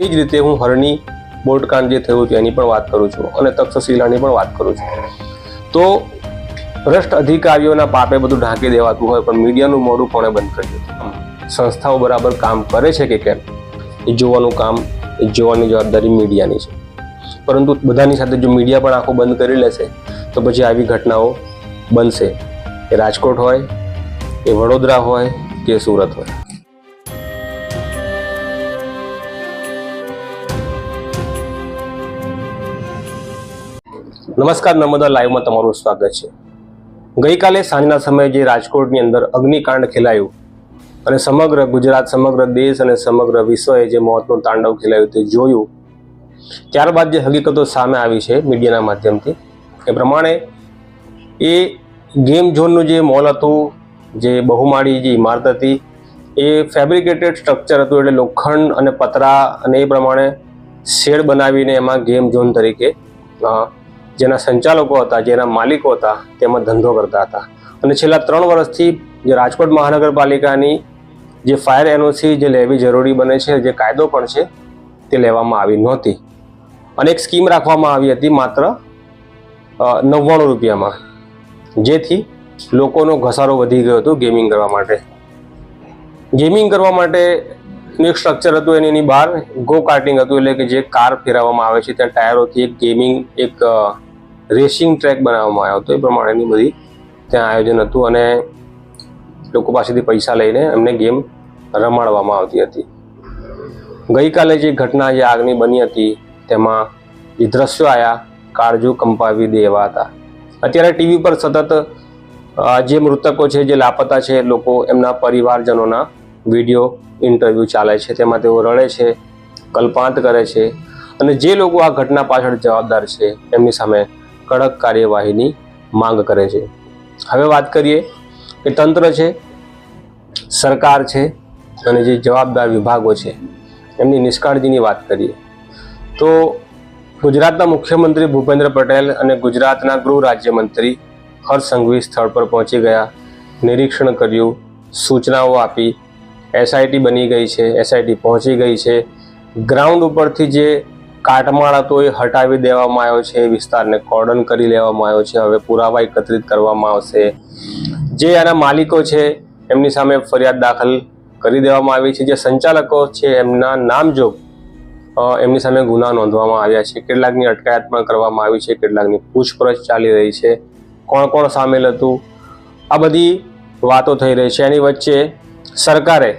એ જ રીતે હું હરણી બોટકાંડ જે થયું હતું એની પણ વાત કરું છું અને તક્ષશિલાની પણ વાત કરું છું. તો ભ્રષ્ટ અધિકારીઓના પાપે બધું ઢાંકી દેવાતું હોય પણ મીડિયાનું મોઢું કોણે બંધ કર્યું સંસ્થાઓ બરાબર કામ કરે છે કે કેમ? એ જોવાનું કામ એ જોવાની જવાબદારી મીડિયાની છે. પરંતુ બધાની સાથે જો મીડિયા પણ આંખો બંધ કરી લેશે તો પછી આવી ઘટનાઓ બનશે. એ રાજકોટ હોય એ વડોદરા હોય કે સુરત હોય? નમસ્કાર નર્મદા લાઈવમાં તમારું સ્વાગત છે. ગઈકાલે સાંજના સમયે જે રાજકોટની અંદર અગ્નિકાંડ ખેલાયું અને સમગ્ર ગુજરાત, સમગ્ર દેશ અને સમગ્ર વિશ્વએ જે મોતનું તાંડવ ખેલાયું તે જોયું, ત્યારબાદ જે હકીકતો સામે આવી છે મીડિયાના માધ્યમથી, એ પ્રમાણે એ ગેમ ઝોનનું જે મોલ હતું, જે બહુમાળી જે ઇમારત હતી, એ ફેબ્રિકેટેડ સ્ટ્રક્ચર હતું એટલે લોખંડ અને પતરા અને એ પ્રમાણે શેડ બનાવીને એમાં ગેમ ઝોન તરીકે જેના સંચાલકો હતા, જેના માલિકો હતા, તેમાં ધંધો કરતા હતા. અને છેલ્લા ત્રણ વર્ષથી જે રાજકોટ મહાનગરપાલિકાની જે ફાયર એનઓસી જે લેવી જરૂરી બને છે, જે કાયદો પણ છે, તે લેવામાં આવી નહોતી. અને એક સ્કીમ રાખવામાં આવી હતી માત્ર નવ્વાણું રૂપિયામાં. જેથી લોકોનો ઘસારો વધી ગયો હતો ગેમિંગ કરવા માટે. ગેમિંગ કરવા માટે એક સ્ટ્રક્ચર હતું, એની એની બહાર ગો કાર્ટિંગ હતું, એટલે કે જે કાર ફેરવવામાં આવે છે, ત્યાં ટાયરોથી એક ગેમિંગ, એક રેસિંગ ટ્રેક બનાવવામાં આવ્યો હતો. એ પ્રમાણેની બધી ત્યાં આયોજન હતું અને લોકો પાસેથી પૈસા લઈને એમને ગેમ રમાડવામાં આવતી હતી. ગઈકાલે જે ઘટના, જે આગની બની હતી, તેમાં જે દ્રશ્યો આવ્યા કાળજુ કંપાવી દેવા હતા. અત્યારે ટીવી પર સતત જે મૃતકો છે, જે લાપતા છે, લોકો એમના પરિવારજનોના વીડિયો, ઇન્ટરવ્યૂ ચાલે છે, તેમાં તેઓ રડે છે, કલ્પાંત કરે છે અને જે લોકો આ ઘટના પાછળ જવાબદાર છે, એમની સામે કડક કાર્યવાહીની માંગ કરે છે. હવે વાત કરીએ કે તંત્ર છે, સરકાર છે અને જે જવાબદાર વિભાગો છે, એમની નિષ્કાળજીની વાત કરીએ. તો ગુજરાતના મુખ્યમંત્રી ભૂપેન્દ્ર પટેલ અને ગુજરાતના ગૃહ રાજ્યમંત્રી હર્ષ સ્થળ પર પહોંચી ગયા. નિરીક્ષણ કર્યું, સૂચનાઓ આપી, એસઆઈટી બની ગઈ છે, એસઆઈટી પહોંચી ગઈ છે. ગ્રાઉન્ડ ઉપરથી જે કાટમાળ હતો એ હટાવી દેવામાં આવ્યો છે વિસ્તારને કોર્ડન કરી લેવામાં આવ્યો છે, હવે પુરાવા એકત્રિત કરવામાં આવશે. જે આના માલિકો છે, એમની સામે ફરિયાદ દાખલ કરી દેવામાં આવી છે. જે સંચાલકો છે, એમના નામજોગ એમની સામે ગુના નોંધવામાં આવ્યા છે. કેટલાકની અટકાયત પણ કરવામાં આવી છે, કેટલાકની પૂછપરછ ચાલી રહી છે. કોણ કોણ સામેલ હતું? આ બધી વાતો થઈ રહી છે. એની વચ્ચે સરકારે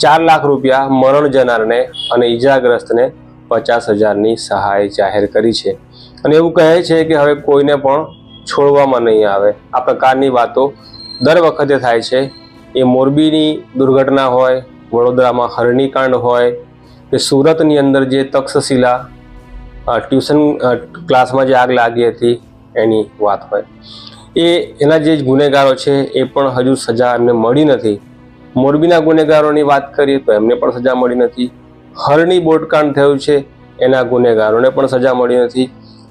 ચાર લાખ રૂપિયા મરણ જનારને અને ઈજાગ્રસ્તને પચાસ હજારની સહાય જાહેર કરી છે. અને એવું કહે છે કે હવે કોઈને પણ છોડવામાં નહીં આવે. આ પ્રકારની વાતો દર વખતે થાય છે. એ મોરબીની દુર્ઘટના હોય, વડોદરામાં હરણીકાંડ હોય, કે સુરતની અંદર જે તક્ષશિલા ટ્યુશન ક્લાસમાં જે આગ લાગી હતી, એની વાત હોય. એ, એના જે ગુનેગારો છે, એ પણ હજુ સજા એમને મળી નથી. મોરબીના ગુનેગારોની વાત કરીએ તો એમને પણ સજા મળી નથી. હરણી બોટકાંડ થયું છે. એના ગુનેગારોને પણ સજા મળી નથી.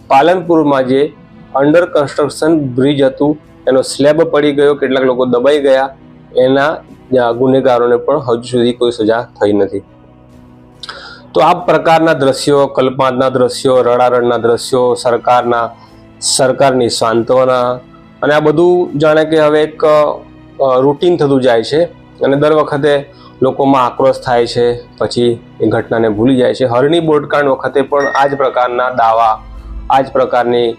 પાલનપુરમાં જે અંડર કન્સ્ટ્રક્શન બ્રિજ હતું, એનો સ્લેબ પડી ગયો, કેટલાક લોકો દબાઈ ગયા. એના ગુનેગારોને પણ હજુ સુધી કોઈ સજા થઈ નથી. તો આ પ્રકારના દ્રશ્યો, કલ્પાંતના દ્રશ્યો રડારડના દ્રશ્યો, સરકારના, સરકારની સાંત્વના અને આ બધું જાણે કે હવે એક રૂટીન થતું જાય છે. અને દર વખતે લોકોમાં આક્રોશ થાય છે, પછી એ ઘટનાને ભૂલી જાય છે. હરણી બોટકાંડ વખતે પણ આ જ પ્રકારના દાવા, આ જ પ્રકારની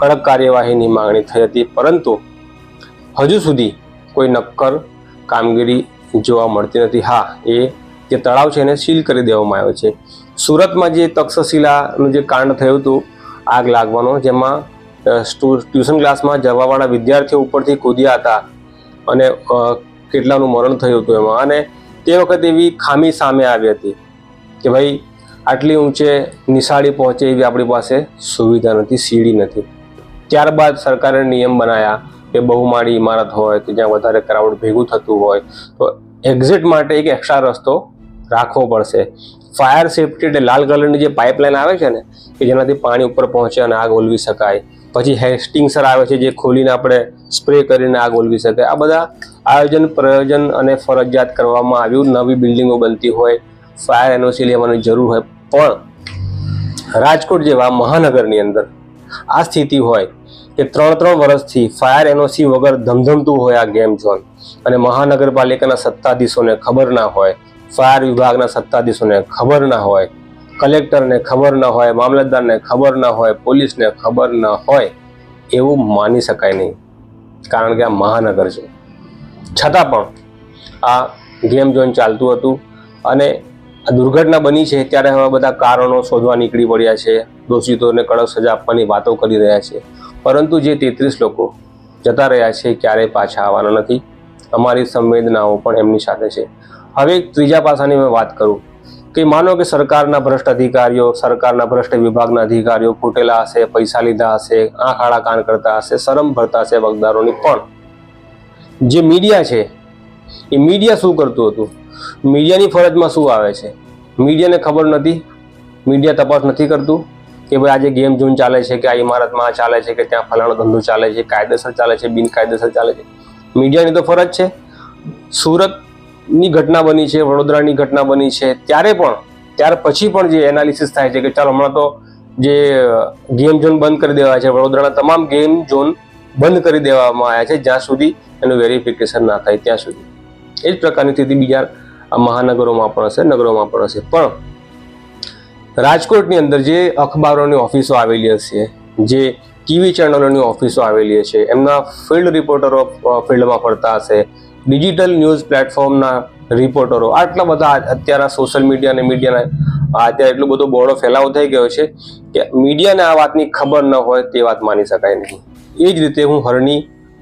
કડક કાર્યવાહીની માંગણી થઈ હતી, પરંતુ હજુ સુધી કોઈ નક્કર કામગીરી જોવા મળતી નથી. હા, એ જે તળાવ છે એને સીલ કરી દેવામાં આવ્યો છે. સુરતમાં જે તક્ષશિલાનું જે કાંડ થયું હતું, આગ લાગવાનો, જેમાં ટ્યુશન ક્લાસમાં જવાવાળા વિદ્યાર્થીઓ ઉપરથી કૂદ્યા હતા અને કેટલાનું મરણ થયું હતું એમાં. અને તે વખતે એવી ખામી સામે આવી હતી કે ભાઈ, આટલી ઊંચે નિશાળી પહોંચે એવી આપણી પાસે સુવિધા નથી, સીડી નથી. ત્યારબાદ સરકારે નિયમ બનાવ્યા કે બહુમાળી ઇમારત હોય કે જ્યાં વધારે ક્રાઉડ ભેગું થતું હોય, તો એક્ઝિટ માટે એક એક્સ્ટ્રા રસ્તો રાખવો પડશે. ફાયર સેફટી એટલે લાલ કલરની જે પાઇપલાઇન આવે છે ને, કે જેનાથી પાણી ઉપર પહોંચે અને આગ ઓલવી શકાય. પછી હેસ્ટિંગસર આવે છે જે ખોલીને આપણે સ્પ્રે કરીને આગ ઓલવી શકે. આ બધા આયોજન, પ્રયોજન અને ફરજિયાત કરવામાં આવ્યું. નવી બિલ્ડિંગો બનતી હોય, ફાયર એનઓસી લેવાની જરૂર હોય. પણ રાજકોટ જેવા મહાનગરની અંદર આ સ્થિતિ હોય કે ત્રણ ત્રણ વર્ષથી ફાયર એનઓસી વગર ધમધમતું હોય આ ગેમ ઝોન. અને મહાનગરપાલિકાના સત્તાધીશોને ખબર ના હોય, ફાયર વિભાગના સત્તાધીશોને ખબર ના હોય કલેક્ટરને ખબર ન હોય, મામલતદારને ખબર ન હોય, પોલીસને ખબર ન હોય, એવું માની શકાય નહીં. કારણ કે આ મહાનગર છે. છતાં પણ આ ગેમ ઝોન ચાલતું હતું અને આ દુર્ઘટના બની છે ત્યારે હવે બધા કારણો શોધવા નીકળી પડ્યા છે. દોષિતોને કડક સજા આપવાની વાતો કરી રહ્યા છે. પરંતુ જે તેત્રીસ લોકો જતા રહ્યા છે ક્યારેય પાછા આવવાના નથી. અમારી સંવેદનાઓ પણ એમની સાથે છે. હવે ત્રીજા પાસાની મેં વાત કરું. કે માનો કે સરકારના ભ્રષ્ટ અધિકારીઓ, સરકારના ભ્રષ્ટ વિભાગના અધિકારીઓ ફૂટેલા હશે, પૈસા લીધા હશે, આંખ આડા કાન કરતા હશે, શરમ ભરતા હશે વગદારોની પણ. જે મીડિયા છે, એ મીડિયા શું કરતું હતું? મીડિયાની ફરજમાં શું આવે છે? મીડિયાને ખબર નથી? મીડિયા તપાસ નથી કરતું? કે ભાઈ આજે ગેમ ઝોન ચાલે છે, કે આ ઇમારતમાં ચાલે છે, કે ત્યાં ફલાણો ધંધો ચાલે છે, કાયદેસર ચાલે છે, બિનકાયદેસર ચાલે છે? મીડિયાની તો ફરજ છે. સુરતની ઘટના બની છે, વડોદરાની ઘટના બની છે. ત્યારે પણ, ત્યાર પછી પણ જે એનાલિસિસ થાય છે કે ચાલો હમણાં તો જે ગેમ ઝોન બંધ કરી દેવાય છે, વડોદરાના તમામ ગેમ ઝોન બંધ કરી દેવામાં આવ્યા છે, જ્યાં સુધી એનું વેરિફિકેશન ના થાય, ત્યાં સુધી. એ જ પ્રકારની સ્થિતિ બીજા મહાનગરોમાં પણ હશે, નગરોમાં પણ હશે. પણ રાજકોટની અંદર જે અખબારોની ઓફિસો આવેલી હશે, જે ટીવી ચેનલોની ઓફિસો આવેલી હશે, એમના ફિલ્ડ રિપોર્ટરો ફિલ્ડમાં ફરતા હશે ડિજિટલ ન્યૂઝ પ્લેટફોર્મના રિપોર્ટરો. આટલા બધા અત્યારે સોશિયલ મીડિયા અને મીડિયાના અત્યારે એટલો બધો બોડો ફેલાવો થઈ ગયો છે કે મીડિયાને આ વાતની ખબર ન હોય તે વાત માની શકાય નહીં. એ જ રીતે હું હરણી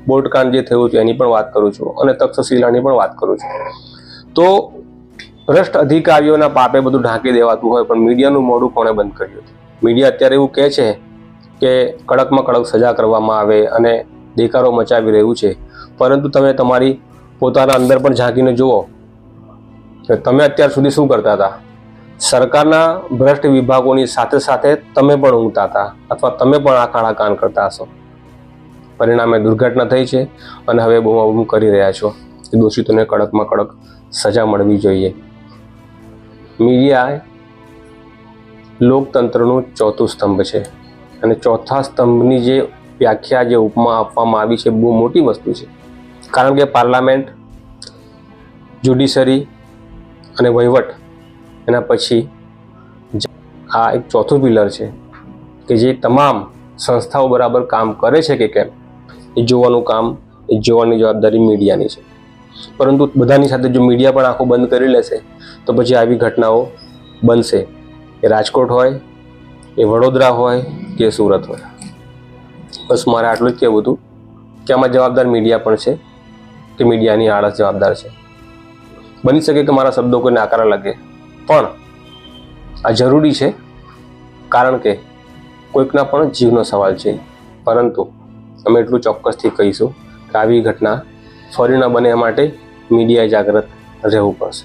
બોટકાંડ જે થયું છે એની પણ વાત કરું છું અને તક્ષશિલાની પણ વાત કરું છું. તો ભ્રષ્ટ અધિકારીઓના પાપે બધું ઢાંકી દેવાતું હોય પણ મીડિયાનું મોઢું કોણે બંધ કર્યું? મીડિયા અત્યારે એવું કહે છે કે કડકમાં કડક સજા કરવામાં આવે અને દેકારો મચાવી રહ્યું છે. પરંતુ તમે તમારી પોતાના અંદર પણ ઝાંકીને જુઓ. કે તમે અત્યાર સુધી શું કરતા હતા? સરકારના ભ્રષ્ટ વિભાગોની સાથે સાથે તમે પણ ઊંઘતા હતા અથવા તમે પણ આ કાળા કાન કરતા હશો. પરિણામે દુર્ઘટના થઈ છે અને હવે બૂમાબૂમ કરી રહ્યા છો કે દોષિતોને કડકમાં કડક સજા મળવી જોઈએ. મીડિયા લોકતંત્રનું ચોથું સ્તંભ છે અને ચોથા સ્તંભની જે વ્યાખ્યા જે ઉપમા આપવામાં આવી છે બહુ મોટી વસ્તુ છે. કારણ કે પાર્લામેન્ટ, જ્યુડિશરી અને વહીવટ એના પછી આ એક ચોથું પિલર છે કે જે તમામ સંસ્થાઓ બરાબર કામ કરે છે કે કેમ, એ જોવાનું કામ, એ જોવાની જવાબદારી મીડિયાની છે. પરંતુ બધાની સાથે જો મીડિયા પણ આંખો બંધ કરી લેશે, તો પછી આવી ઘટનાઓ બનશે. એ રાજકોટ હોય, એ વડોદરા હોય કે સુરત હોય. બસ મારે આટલું જ કહેવું હતું કે આમાં જવાબદાર મીડિયા પણ છે. કે મીડિયાની આળસ જવાબદાર છે. બની શકે કે મારા શબ્દો કોઈને આકાર લાગે, પણ આ જરૂરી છે કારણ કે કોઈકના પણ જીવનો સવાલ છે. પરંતુ અમે એટલું ચોક્કસથી કહીશું કે આવી ઘટના ફરી ન બને માટે મીડિયાએ જાગૃત રહેવું પડશે.